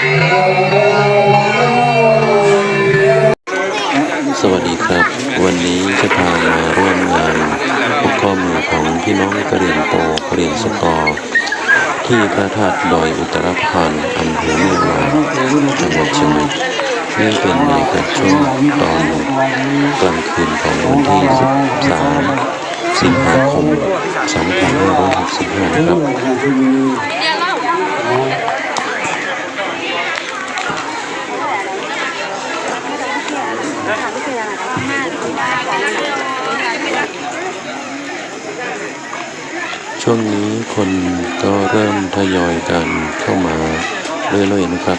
สวัสดีครับ วันนี้จะพามาร่วมงานพบข้อมือของพี่น้องกระเรียงโตกระเรียงสกอที่พระธาตุดอยอุตรพันธ์อำเภอเมืองลวจังหวัดเชียงใหม่นี่เป็นบรรยากาศช่วงตอนกลางคืนของวันที่ 13 สิงหาคม 2565 นะครับ ช่วงนี้คนก็เริ่มทยอยกันเข้ามาเรื่อยๆนะครับ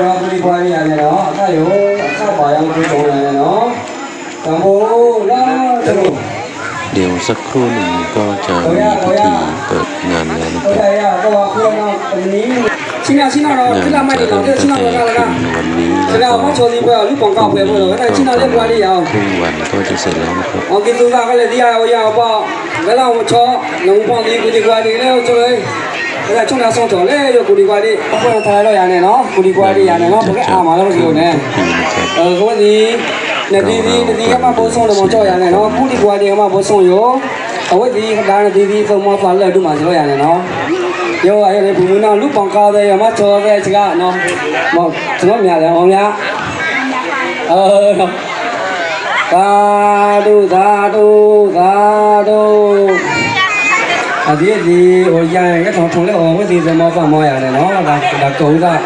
เราไม่ควรอย่าเนาะถ้าอยู่ถ้าปอยยังคือรงไหเนาะตามบล่เดี๋ยวสักครู่หนึ่งก็จะมีพิธีเปิดงานแล้วนะครับ 新疆新疆人，新疆买的老，这新疆人干了干。现在我们朝鲜不要有广告回不了，那新疆人不管你要。我跟中央个来，你要我要包，那让我炒，能帮你估计管理了，就来。အဲ့ဒါချုံတာဆုံးတော့လေရကိုဒီကွာလေးအပေါ်ထားလို့ရနေနော်ကိုဒီကွာလေးရနေနော်ဘယ်ကအာမလို့ပြောနေအဲကိုဒီနဒီဒီနဒီကမှပိုးဆုံးတော့ကြောက်ရနေနော်ကိုဒီကွာလေးကမှပိုးဆုံးရောအဝတ်ဒီဒါနဒီဒီသုံးမပါလက်တို့မှကြောက်ရနေနော် ရောရဲလေဘူမနာလူပောင်ကားတဲ့ရမချောတဲ့ချကနော်မောကျွန်တော်များလဲအောင်များအော်သာဓုသာဓုသာဓုအဒီဒီဟိုရန်ရထောင်ထုံလဲအောင်ဝစီစမောဖမောရတယ်နော်ဒါဒါကုံသား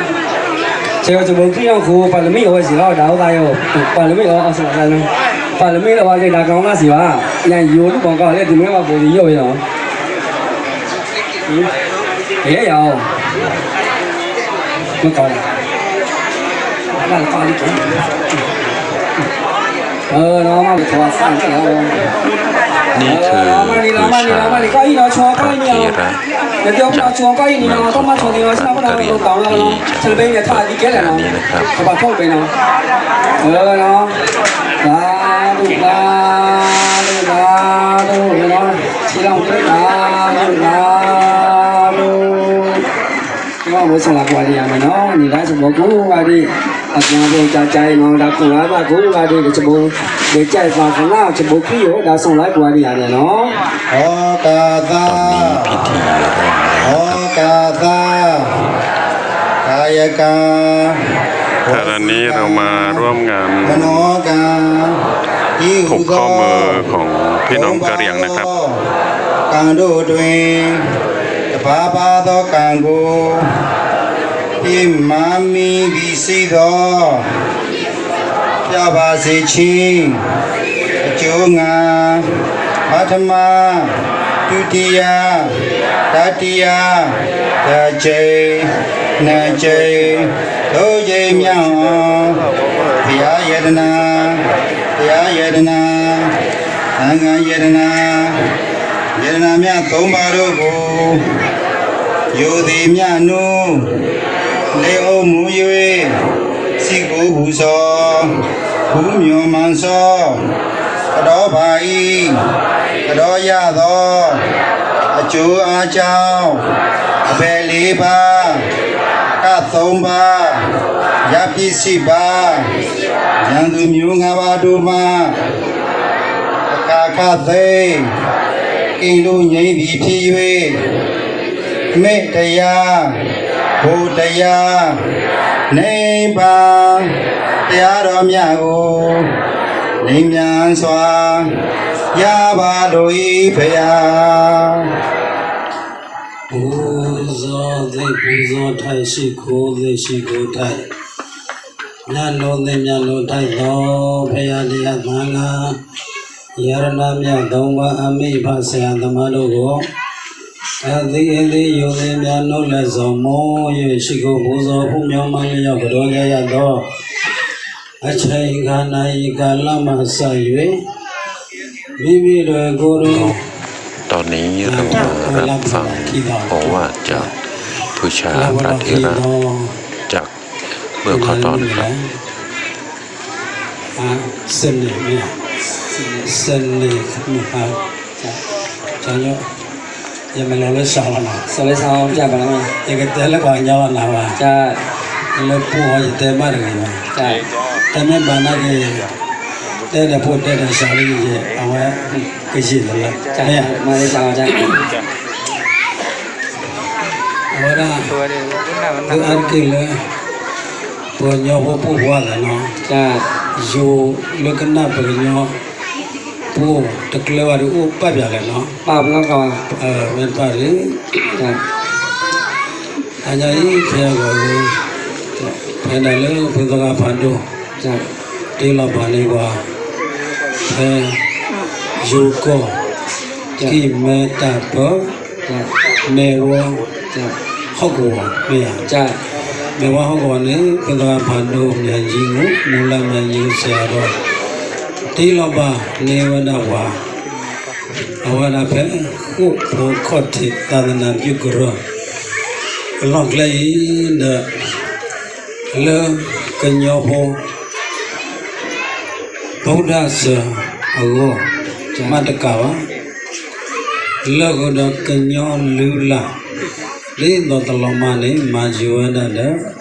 ကျေကျွန်တော်ကြည့်အောင်ခိုးပါလမိရောစီတော့ဒါဟုတ်သားရောပါလမိရောအဆင်ပြေပါလမိရောပါလေဒါကောင်းလားစီပါညာယိုလူပောင်ကားလဲဒီမဲမှာပုံကြီးရောရအောင် Thank you. တကယ်ရောဘယ်ကောင်းလဲအဲ့ဒါပါလိမ့်เออน้องมาไปทอดสั่งกันแล้วนี่คือบูชาเทียระจากพระเถระมังคุปตะสัตตริที่จะเป็นขนาดนี้นะครับเออเนาะลาลูกลาลูกลาลูกเนาะที่เราเรียกลาลูกลา ဝဆလာပွားရရမယ်နော်ညီသားစမကူပါဒီအပြန်ပေါ်ကြကြိုင်နော်ဒါကူလာမကူပါဒီစမဒီကြိုက်ပါခဏစမကူရောဒါဆောင်လိုက်ပွားရရတယ်နော်ဟောကာသာဟောကာသာကာယကံขณะนี้เรามาร่วมงานผูกข้อมือของพี่น้องกะเหรี่ยงนะครับการดูด้วย ဘာဘာသောကံကိုပြမာမီပြီးစီသောပြပါစေခြင်းအကျိုးငါပထမဒုတိယတတိယတချိန်နှစ်ချိန်တို့ချိန်မြောင်ဘုရားယတနာဘုရားယတနာသံဃာယတနာ ယတနာမြတ်သုံးပါးတို့ကိုယောသည်မြတ်နုလေအုံမူ၍စိတ်ကိုပူဇော်ဘုမြော်မန်သောကတော်ပါဤကတော်ရသောအကျိုးအားကြောင့်အဘယ်လေးပါးကသုံးပါးရပစ္စည်းပါရန်သူမျိုးငါးပါးတို့မှအခါခသိ ကိလို့ငြိမ့်သည်ဖြစ်၍မေတ္တရားဘုတရားနိဗ္ဗာန်တရားတော်မြတ်ကိုလိမ်မြန်စွာရပါလို၏ဖရာပူဇော်သိပူဇော်ထိုင်ရှိခိုးသိရှိခိုးထိုင်ညလုံးသိညလုံးထိုင်သောဖရာတရားသံဃာ ယရဏမြတ်သုံးပါအမိဘဆရာသမားတို့ကိုအသိအသိယုံရင်များနှုတ်လက်ဆောင်မော၍ရှိကိုပူဇော်ဖို့မြောင်းမှလျောက်ကြောကြရသောအချိန်ခါ၌ကာလမှဆက်၍မိမိတို့ကိုယ်တို့ตอนนี้เรามารับฟังโอวาทจากผู้ชาพระเทระจากเมื่อข้อตอนครับเส้นเนี่ย 14နှစ်ဟာကျောင်းရောက်ရမလို့လဲဆောင်လာဆိုလဲဆောင်ပြပါလားတကယ်တဲလက်ကောင်ညောင်းလာပါကြာလက်ပူဟောတဲမရတယ်ကြာတမဲဘာနာကေတဲလက်ဖို့တဲတဲ့ဆောင်လေးရဲ့အဝဲကရှိတယ်လားကြာမလေးဆောင်ကြာဝရသူအန်ကိလပေါ်ညောဖို့ပွားလာနော်ကြာယူလကနာပညော ပို့တကလဝရဥပတ်ပြလဲနော် ป้าบงก่อน အဲဝင်းပါရီ จ้า အညာကြီးဖေကောလို့ဖေတယ်လေဘုရားဖန်တို့ จ้า တေလာပါလေးပါအဲယူကောကိမေတ္တဘော จ้า မေဝ จ้า ဟုတ်ကောမေယ จ้า မေဝဟုတ်ကောနဲ့ဘုရားဖန်တို့မြန်ကြီးကိုမူလမြန်ကြီးဆရာတော် တေလာပါနေဝဒဝါအဝရဖေခုဘောခောတိသာသနာပြုကြရောလောကလေးနဲ့ le kenyo ho buddha sa ago mataka wa le go da kenyo lu la le do talo ma ne ma jiwa da da la ko ki ji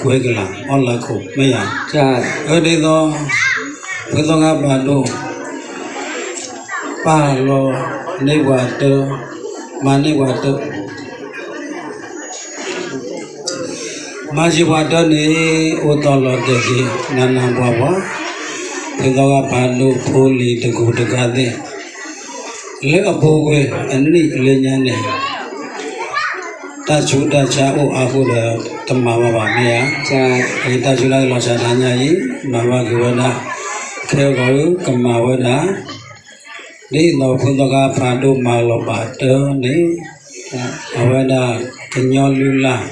kwe gla o la ko me ya จ้า e de do phe do nga ba do pa lo ne wa to ma ne wa to မာဇီဝတနေဥတော်တော်တကေနာနာဘဝသေသောကဘာလို့ဖိုးလီတကူတကတဲ့လက်အဖိုးကွယ်အနိလေညာနဲ့ ta chú ta cha ô a phu đà tâm mà mà bà mẹ cha ấy ta chú la lo cha ta nhà ấy mà bà kêu vợ đã kêu gọi cầm mà vợ đã đi lo phun ta ca pha đô mà lo bà tớ đi mà vợ đã kinh nhau lưu la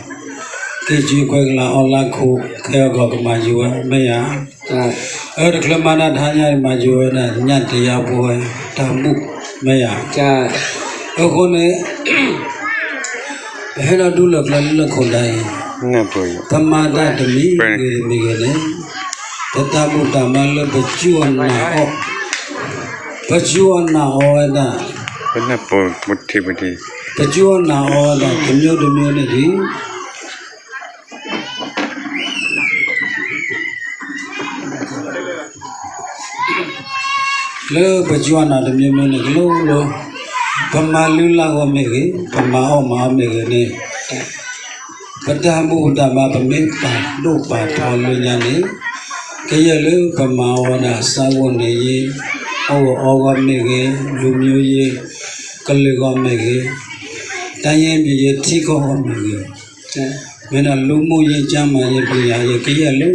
cái chú quay là ô la khu kêu gọi cầm mà chú mẹ à ở được lâm mà đã nhà mà chú là nhận thì ya bùi tham mục mẹ à cha ở con này ညတ်တရားပွဲတမှုမေယจ้าအခုနေဘယ်တော့ဒုလကလလခုန်တိုင်းငါပေါ်ရသမာဒတမီမိမိကလည်းတတမှုတမလပကျွနာဩပကျွနာဩဒဘယ်နဲ့ပေါ်မတိမတိပကျွနာဩဒတမျိုးတမျိုးနဲ့ဒီလေပကျွနာတမျိုးမျိုးနဲ့ဂလို့လို့ ဗမာလူလာဝမေကေဗမာဩမာမေကေနေပတ္တမှုတမဗမေပါတို့ပါထောင်းလူညာနေကရလေဗမာဝဒစာဝနေရေဩဩဂမေကေလူမျိုးရေကလေးကမေကေတိုင်းရင်ပြည်ရေထီကောမေကေจ้าမင်းတို့လူမှုရေးကြမ်းမာရေးပြည်ရာရေးကရလေရ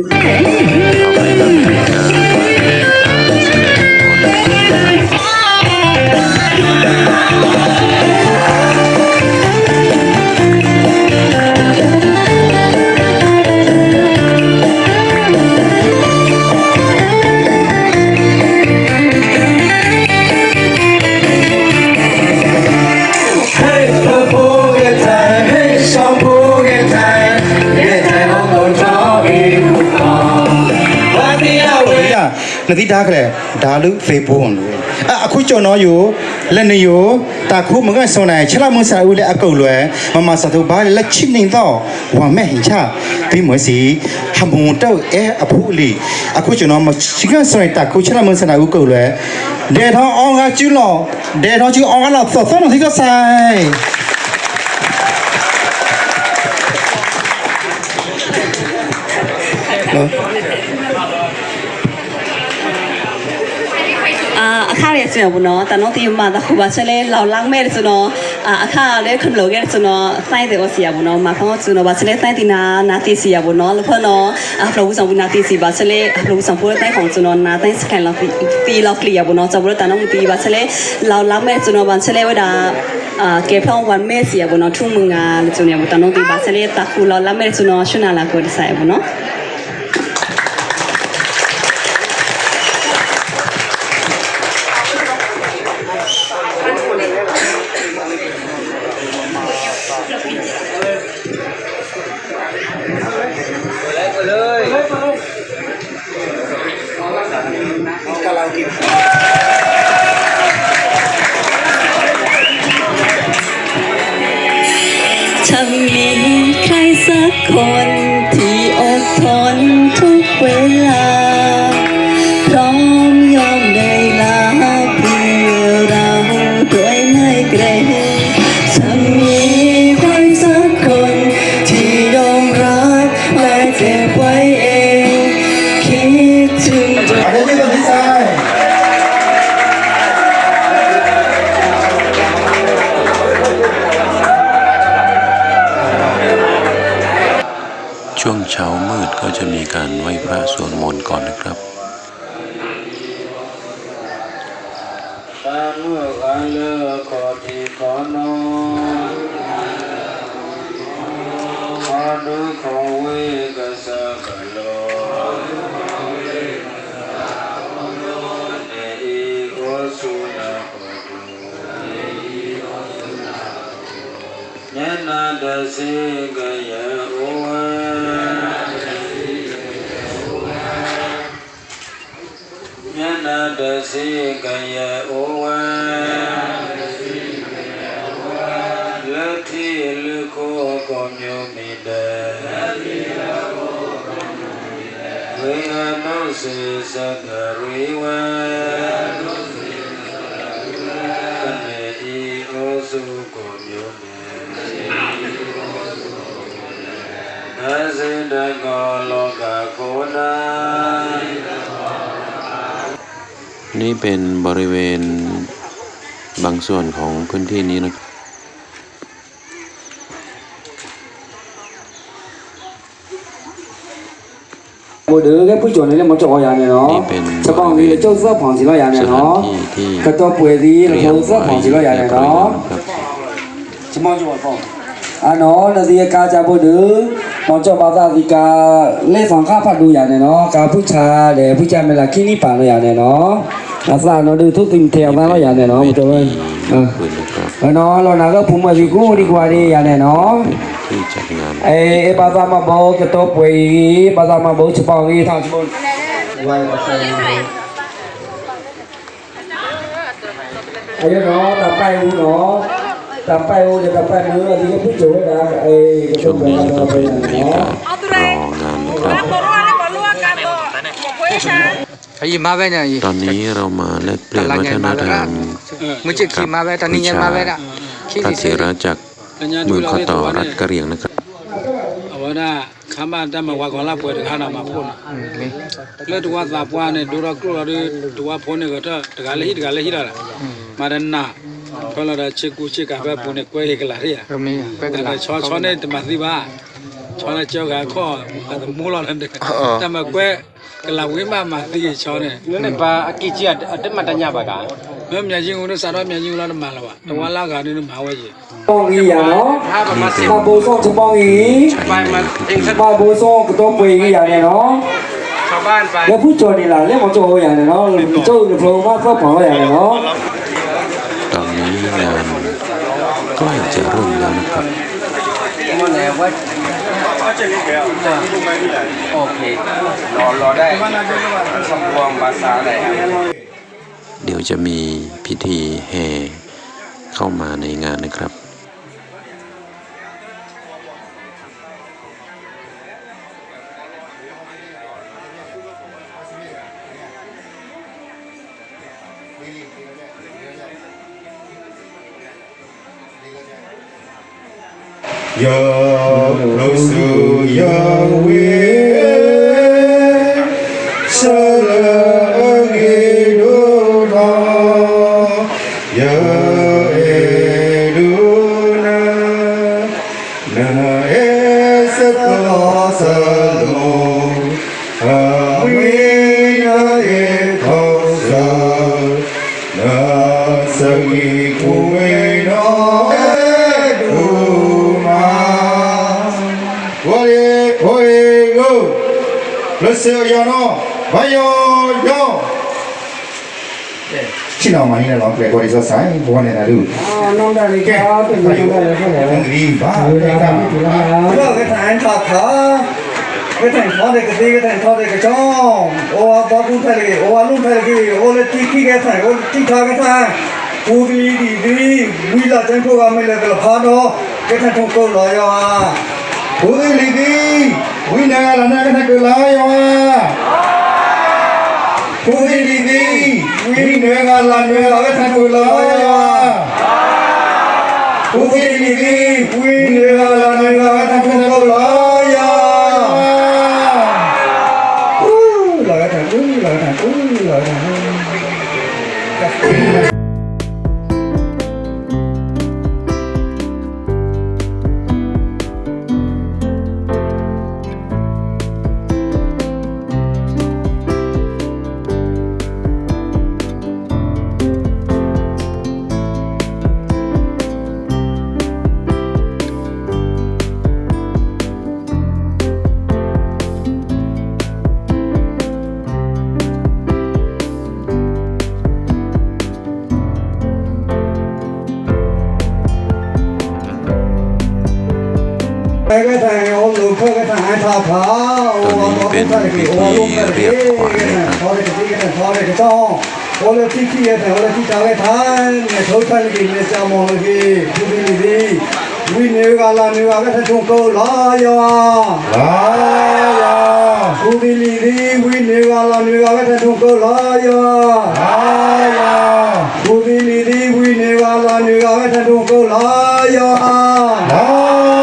နတိတားခလဲဒါလူဖေဘွန်လို့အအခုကျွန်တော်ယူ လက်နေယူတာခုမကဆုံနိုင်ချလာမဆာဦးလေအကုတ်လွယ်မမစတော့ဘာလက်ချစ်နေတော့ဝါမဲ့ဟင်ချပြီးမွေးစီဟမုံတော့အဲအဖူလီအခုကျွန်တော်မချကဆုံတာခုချလာမဆာဦးကုတ်လွယ်ဒေထောင်းအောင်ကကျူးလောဒေထောင်းကျူးအောင်ကလာသောသောနော်ဒီကဆိုင်အာ ကျွန်တော်ဘုနော်တနောတိမတာခုပါဆလဲလောက်လောင်းမဲ့ကျွန်တော်အခါလဲခမလို့ကဲကျွန်တော်ဆိုင်တယ်ဝစီရဘုနော်မဖောင်းကျွန်တော်ပါဆလဲဆိုင်တင်နာနာတိစီရဘုနော်လဖနော်အဖလို့ဆောင်ဘုနာတိစီပါဆလဲအဖလို့ဆောင်ဖို့တိုင်းခေါကျွန်တော်နာတိုင်းစကန်လောက်တီလောက်ကလီရဘုနော်ကျွန်တော်တနောတိပါဆလဲလောက်လောင်းမဲ့ကျွန်တော်ပါဆလဲဝဒါအာကေဖောင်းဝန်မဲစီရဘုနော်ထုမငါလို့ကျွန်တော်ဘုတနောတိပါဆလဲတခုလောက်လောင်းမဲ့ကျွန်တော်ရှုနာလာကိုဒီဆိုင်ဘုနော် one ก็จะมีการไหว้พระสวดมนต์ก่อนนะครับตาเมื่อกันเลกอที่ขอนขอดูขอเวกสักโลเอีโกสุนาโกดูญาดสิกยะ တသိကယဩဝံလတ္ထိလူကိုကောမျိုးမိတဝေဟနောစေသကရိဝံ นี้เป็นบริเวณบางส่วนของพื้นที่นี้นะ我得该不久呢，那么早呀呢哦，这帮你就是胖起了呀呢哦，可到背地了就是胖起了呀呢哦，这帮就我放。啊喏，那些家家不得，我叫把大家家来上卡拍路呀呢喏，家不差的，不差没啦，给你办了呀呢喏。là sao? Nó đưa thuốc tinh theo má nó giờ này nó một tụi ơi. Ờ. ờ. ờ nó lo nào gấp phụng mà gì cũng đi qua đi giờ này nó. Ê bà ra mà bố cái tốt quỷ. Bà ra mà bố chụp bao đi thằng chụp quay bà xe nó tập tay nó. Tập tay thì tập tay nữa thì cái phút chủ đã. Ê cái phút chủ đã nó. ตอนนี้เรามาแลกเปลี่ยนวัฒนธรรม မချစ်ခီမပဲတနည်းညမပဲတာခီ พระ စီ เถ စီ ระจากเมืองขอต่อรัฐกะเหรี่ยงนะครับ အဝနာခမတမဝါကောလာပွဲတခါနာမှာဖို့လေတူဝါသာပွားနဲ့ဒူရကလိုရဒူဝါဖုန်းနဲ့ကတော့တကလည်းဟိတကလည်းဟိလာမာရနာခေါ်လာချစ်ကူချစ်ကပဲပုံနဲ့ကွဲရကလာရ ရမင်းပဲက က လာ လာချောချောနဲ့တမသိပါ ချောနဲ့ကြောက်ကခေါ်မိုးလာတယ်တမကွဲကလာဝိမမသိချောနဲ့ နည်းပါအကီကြီးအတက်မတညပါက မမြချင်းဦးနဲ့စားတော့မြချင်းဦးလာမလာပါတဝါလာကနေမှာဝဲကြီး ပေါင်းကြီးရနော် ဟာပါမစင် မဘိုးဆောင်ချပောင်းကြီး ပိုင်မအင်းစ မဘိုးဆောင်ကတော့ပွေကြီးရတယ်နော် ချဘာန်ပိုင် လက်ဖူးကြော်နေလားလက်မကြော်ရတယ်နော်ကျုပ်ဘလုံးမဖတ်ပါလို့ရတယ်နော် ตอนนี้งานใกล้จะเริ่มแล้วนะครับ မနေဝတ် โอเค รอรอได้สมควรภาษาอะไรเดี๋ยวจะมีพิธีแห่เข้ามาในงานนะครับ You're close to your will. 세요노 와요요 예 신나 많이 나와 그래 거기서 사이 보내 나루 아 농단이 게 아또 농단이 그래 그림 봐 그러니까 그거 그 단타 타 그땐 터데 그 되게 된 터데 그 정. 오아 바구 탈게 오아 룸 탈게 오레 티키게 탈 오레 티타게 탈 우리 디디 위라 전토가 밀레들 파도 그땐 통고 나야 우리 리디 ကဖာတော့ကတဲ့ထုံကိုလာရောဘုဒ္ဓလီဒီဝိနာကလနာကနကလာယောဘုဒ္ဓလီဒီဝိနာကလနာကနကလာယောဘုဒ္ဓလီဒီဝိနာကလနာကနကလာယောလာ တည်းကထားပါဟိုဘာဘာကတည်းကဟိုလုံးတယ်ဒီဟိုလေဒီကတည်းကဟိုလေတော့ဟိုလေတိတိရဲ့ဟိုလေတိတာလေထိုင်နေထုတ်တယ်ဒီနေစမောလေကြီးဒီဒီဒီဝိနေကလာနေကပဲထုံကိုလာယောလာယောဘူဒီလီဒီဝိနေကလာနေကပဲထုံကိုလာယောလာယောဘူဒီလီဒီဝိနေကလာနေကပဲထုံကိုလာယောလာယောလာ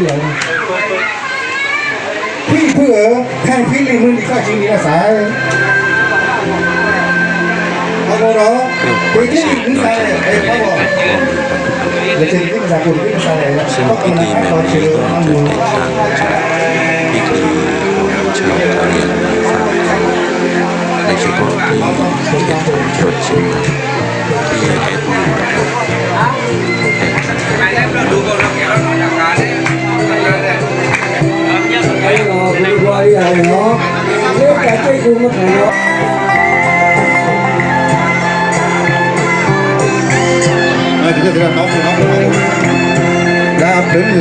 เลืพี่เพื่อแทนพี่ลิมึงดีข้าชิงดีนะสายเอาอรคุยที่ดินใส่ไอ้พ่อบอกเดี๋ยวจะดิ้นจากคุณดิ้นใส่แล้วก็กำลังให้ตอนเชื่อมมือพิธีชาวกะเหรี่ยงในเฉพาะที่เขตจังหวัดเชียงใหม่ที่เห็น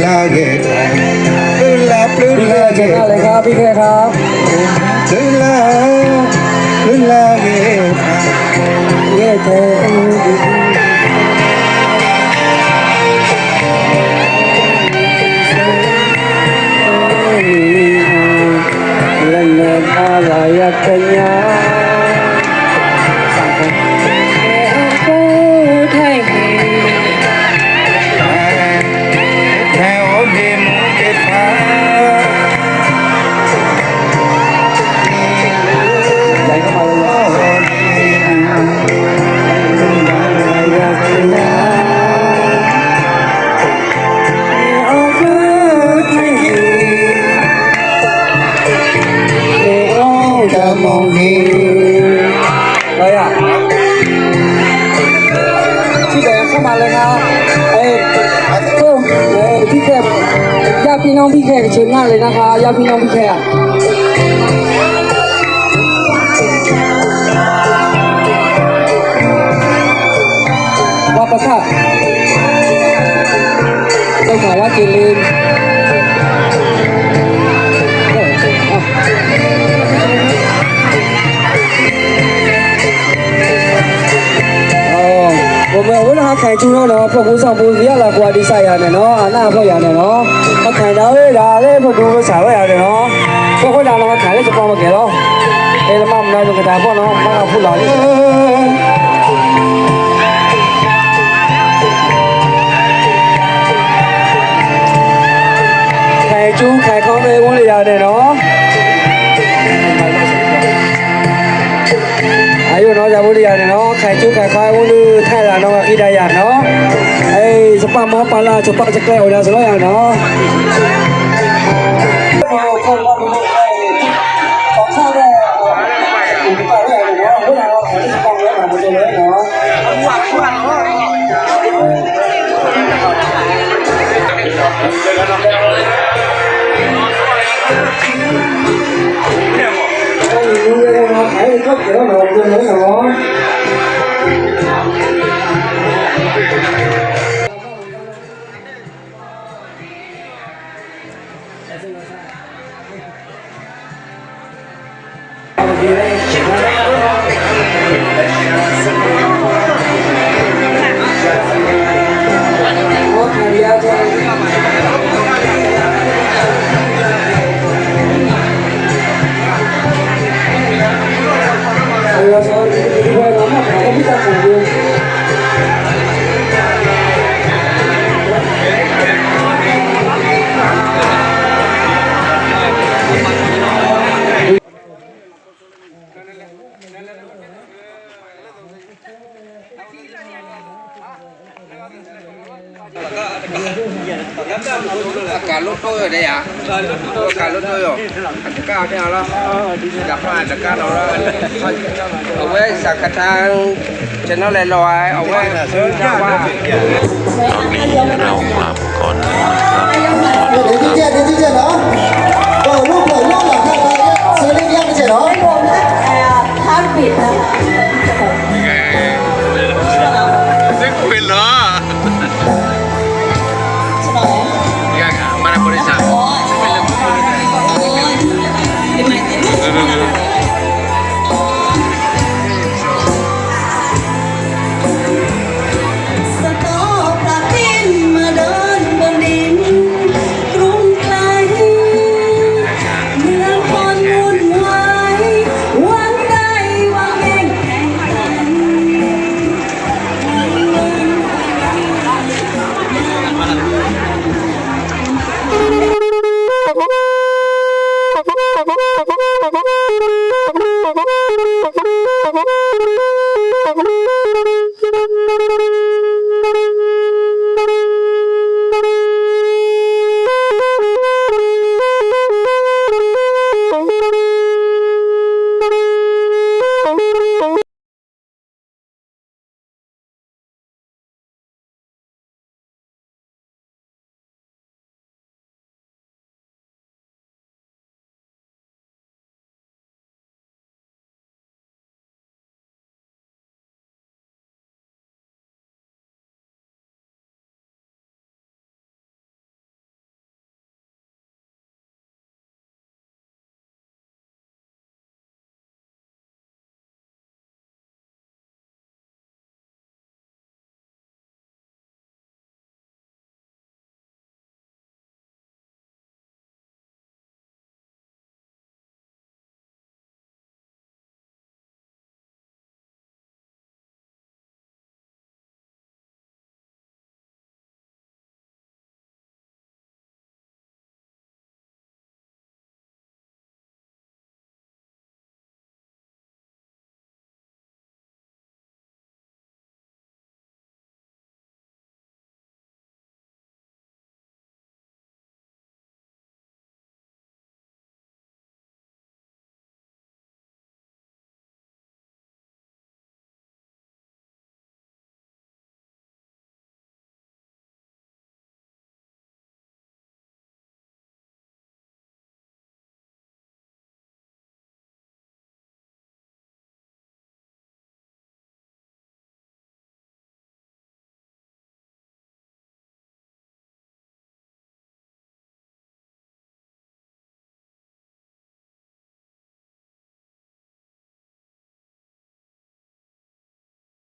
লাগে ปลื้มลาปลื้มลาเก่งมากเลยครับพี่แค่ครับปลื้มลาปลื้มลาเก่งเย่เธอ É. คะญาพี่น้องแขกว่าประสาทต้องถามว่าเจริญ 我们为了看猪肉呢，不顾上不是要来挂的啥样的喏，那不样的喏，我看到的啦，那不都啥样的喏，不会让他看的就帮我给了，给了妈我们那就给他帮了，帮他付了的。开猪开康的屋里样的喏。 ยู่เนาะจาบุรีเนาะไข่จุกไข่ควายวุ้นไทยละน้องอีดายเนาะไอ้สปามาปาลาสปาจะเกล้วนะสลอยเนาะ no, pero no, pero no. ลอยเอาไว้ว่าตอนนี้เรากลับก่อนนะครับดี๋ยวที่เจ็ดเดี๋ยวที่เจ็ดเนาะเปิดลูกเปิดลูกหลังครับเซอร์ลิงยังไม่เจ็ดเนาะท่านปิดนะ